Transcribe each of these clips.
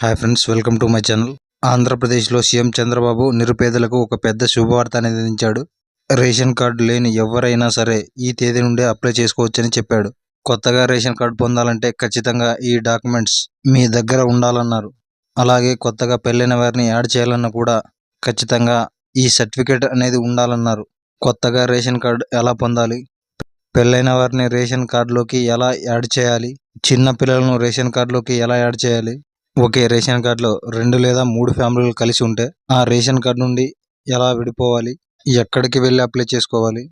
Hi friends welcome to my channel ఆంధ్రప్రదేశ్లో CM Chandrababu నిరుపేదలకు ఒక పెద్ద శుభవార్త అనేది అందించాడు. రేషన్ కార్డు లేని ఎవరైనా సరే ఈ తేదీ నుండే అప్లై చేసుకోవచ్చని చెప్పాడు. కొత్తగా రేషన్ కార్డు పొందాలంటే ఖచ్చితంగా ఈ డాక్యుమెంట్స్ మీ దగ్గర ఉండాలన్నారు. అలాగే కొత్తగా పెళ్ళైన వారిని యాడ్ చేయాలన్నా కూడా ఖచ్చితంగా ఈ సర్టిఫికేట్ అనేది ఉండాలన్నారు. కొత్తగా రేషన్ కార్డు ఎలా పొందాలి? పెళ్ళైన వారిని రేషన్ కార్డులోకి ఎలా యాడ్ చేయాలి? చిన్న పిల్లలను రేషన్ కార్డులోకి ఎలా యాడ్ చేయాలి? ఒకే రేషన్ కార్డులో రెండు లేదా మూడు ఫ్యామిలీలు కలిసి ఉంటే ఆ రేషన్ కార్డు నుండి ఎలా విడిపోవాలి? ఎక్కడికి వెళ్ళి అప్లై చేసుకోవాలి?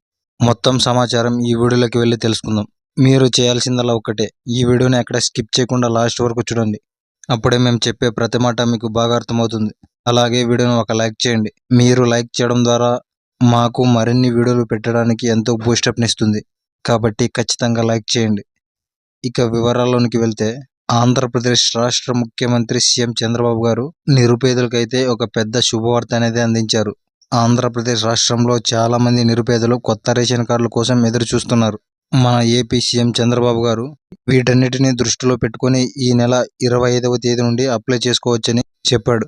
మొత్తం సమాచారం ఈ వీడియోలోకి వెళ్ళి తెలుసుకుందాం. మీరు చేయాల్సిందల్లా ఒకటే ఈ వీడియోని ఎక్కడ స్కిప్ చేయకుండా లాస్ట్ వరకు చూడండి. అప్పుడే మేము చెప్పే ప్రతి మాట మీకు బాగా అర్థమవుతుంది. అలాగే వీడియోని ఒక లైక్ చేయండి. మీరు లైక్ చేయడం ద్వారా మాకు మరిన్ని వీడియోలు పెట్టడానికి ఎంతో బూస్టప్నిస్తుంది. కాబట్టి ఖచ్చితంగా లైక్ చేయండి. ఇక వివరాల్లోనికి వెళ్తే ఆంధ్రప్రదేశ్ రాష్ట్ర ముఖ్యమంత్రి సీఎం చంద్రబాబు గారు నిరుపేదలకైతే ఒక పెద్ద శుభవార్త అనేది అందించారు. ఆంధ్రప్రదేశ్ రాష్ట్రంలో చాలా మంది నిరుపేదలు కొత్త రేషన్ కార్డుల కోసం ఎదురు చూస్తున్నారు మన ఏపీ సీఎం చంద్రబాబు గారు వీటన్నిటిని దృష్టిలో పెట్టుకుని ఈ నెల ఇరవై ఐదవ తేదీ నుండి అప్లై చేసుకోవచ్చని చెప్పాడు.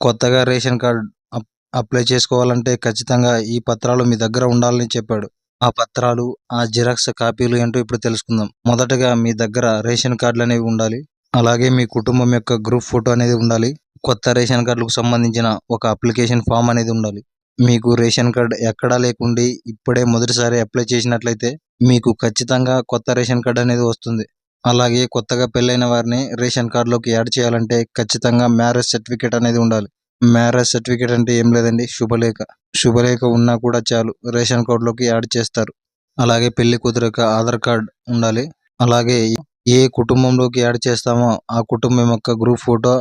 కొత్తగా రేషన్ కార్డు అప్- అప్లై చేసుకోవాలంటే ఖచ్చితంగా ఈ పత్రాలు మీ దగ్గర ఉండాలని చెప్పాడు. ఆ పత్రాలు ఆ జిరాక్స్ కాపీలు ఏంటో ఇప్పుడు తెలుసుకుందాం. మొదటగా మీ దగ్గర రేషన్ కార్డులు అనేవి ఉండాలి. అలాగే మీ కుటుంబం యొక్క గ్రూప్ ఫోటో అనేది ఉండాలి. కొత్త రేషన్ కార్డులకు సంబంధించిన ఒక అప్లికేషన్ ఫామ్ అనేది ఉండాలి. మీకు రేషన్ కార్డు ఎక్కడా లేకుండి ఇప్పుడే మొదటిసారి అప్లై చేసినట్లయితే మీకు ఖచ్చితంగా కొత్త రేషన్ కార్డు అనేది వస్తుంది. అలాగే కొత్తగా పెళ్ళైన వారిని రేషన్ కార్డులోకి యాడ్ చేయాలంటే ఖచ్చితంగా మ్యారేజ్ సర్టిఫికేట్ అనేది ఉండాలి. మ్యారేజ్ సర్టిఫికేట్ అంటే ఏం లేదండి. శుభలేఖ శుభలేఖ ఉన్నా కూడా చాలు. రేషన్ కార్డులోకి యాడ్ చేస్తారు. అలాగే పెళ్ళి కుదిరక ఆధార్ కార్డ్ ఉండాలి. అలాగే ఏ కుటుంబంలోకి యాడ్ చేస్తామో ఆ కుటుంబం యొక్క గ్రూప్ ఫోటో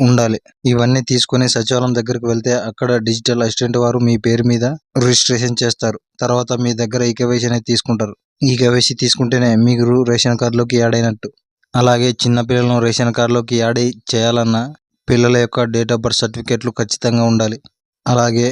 ఉండాలి. ఇవన్నీ తీసుకొని సచివాలయం దగ్గరికి వెళ్తే అక్కడ డిజిటల్ అసిస్టెంట్ వారు మీ పేరు మీద రిజిస్ట్రేషన్ చేస్తారు. తర్వాత మీ దగ్గర ఈ కేవైసీ అనేది తీసుకుంటారు. ఈ కేవైసీ తీసుకుంటేనే మీరు రేషన్ కార్డులోకి యాడ్ అయినట్టు. అలాగే చిన్న పిల్లలను రేషన్ కార్డులోకి యాడ్ చేయాలన్నా పిల్లల యొక్క డేట్ ఆఫ్ బర్త్ సర్టిఫికేట్లు ఖచ్చితంగా ఉండాలి. అలాగే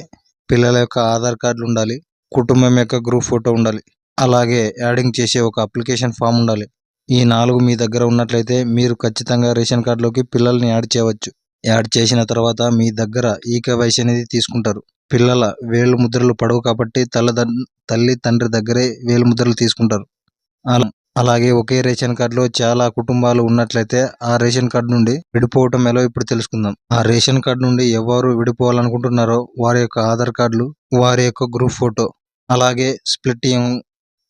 పిల్లల యొక్క ఆధార్ కార్డులు ఉండాలి. కుటుంబం యొక్క గ్రూప్ ఫోటో ఉండాలి. అలాగే యాడింగ్ చేసే ఒక అప్లికేషన్ ఫామ్ ఉండాలి. ఈ నాలుగు మీ దగ్గర ఉన్నట్లయితే మీరు ఖచ్చితంగా రేషన్ కార్డులోకి పిల్లల్ని యాడ్ చేయవచ్చు. యాడ్ చేసిన తర్వాత మీ దగ్గర ఈకేవైసీ అనేది తీసుకుంటారు. పిల్లల వేలు ముద్రలు పడవు కాబట్టి తల్లి తల్లి తండ్రి దగ్గరే వేలు ముద్రలు తీసుకుంటారు. అలా అలాగే ఒకే రేషన్ కార్డులో చాలా కుటుంబాలు ఉన్నట్లయితే ఆ రేషన్ కార్డు నుండి విడిపోవటం ఎలా ఇప్పుడు తెలుసుకుందాం. ఆ రేషన్ కార్డు నుండి ఎవరు విడిపోవాలనుకుంటున్నారో వారి యొక్క ఆధార్ కార్డులు వారి యొక్క గ్రూప్ ఫోటో అలాగే స్ప్లిట్టింగ్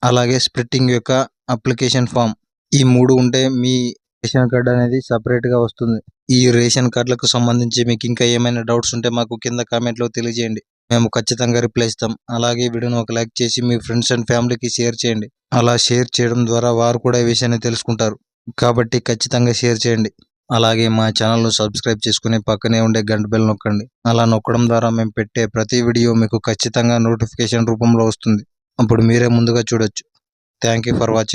అలాగే స్ప్లిట్టింగ్ యొక్క అప్లికేషన్ ఫామ్. ఈ మూడు ఉంటే మీ రేషన్ కార్డు అనేది సపరేట్గా వస్తుంది. ఈ రేషన్ కార్డులకు సంబంధించి మీకు ఇంకా ఏమైనా డౌట్స్ ఉంటే మాకు కింద కామెంట్లో తెలియజేయండి. మేము ఖచ్చితంగా రిప్లై ఇస్తాం. అలాగే ఈ వీడియోని ఒక లైక్ చేసి మీ ఫ్రెండ్స్ అండ్ ఫ్యామిలీకి షేర్ చేయండి. అలా షేర్ చేయడం ద్వారా వారు కూడా ఈ విషయాన్ని తెలుసుకుంటారు. కాబట్టి ఖచ్చితంగా షేర్ చేయండి. అలాగే మా ఛానల్ను సబ్స్క్రైబ్ చేసుకుని పక్కనే ఉండే గంట బెల్ నొక్కండి. అలా నొక్కడం ద్వారా మేము పెట్టే ప్రతి వీడియో మీకు ఖచ్చితంగా నోటిఫికేషన్ రూపంలో వస్తుంది. అప్పుడు మీరే ముందుగా చూడొచ్చు. Thank you for watching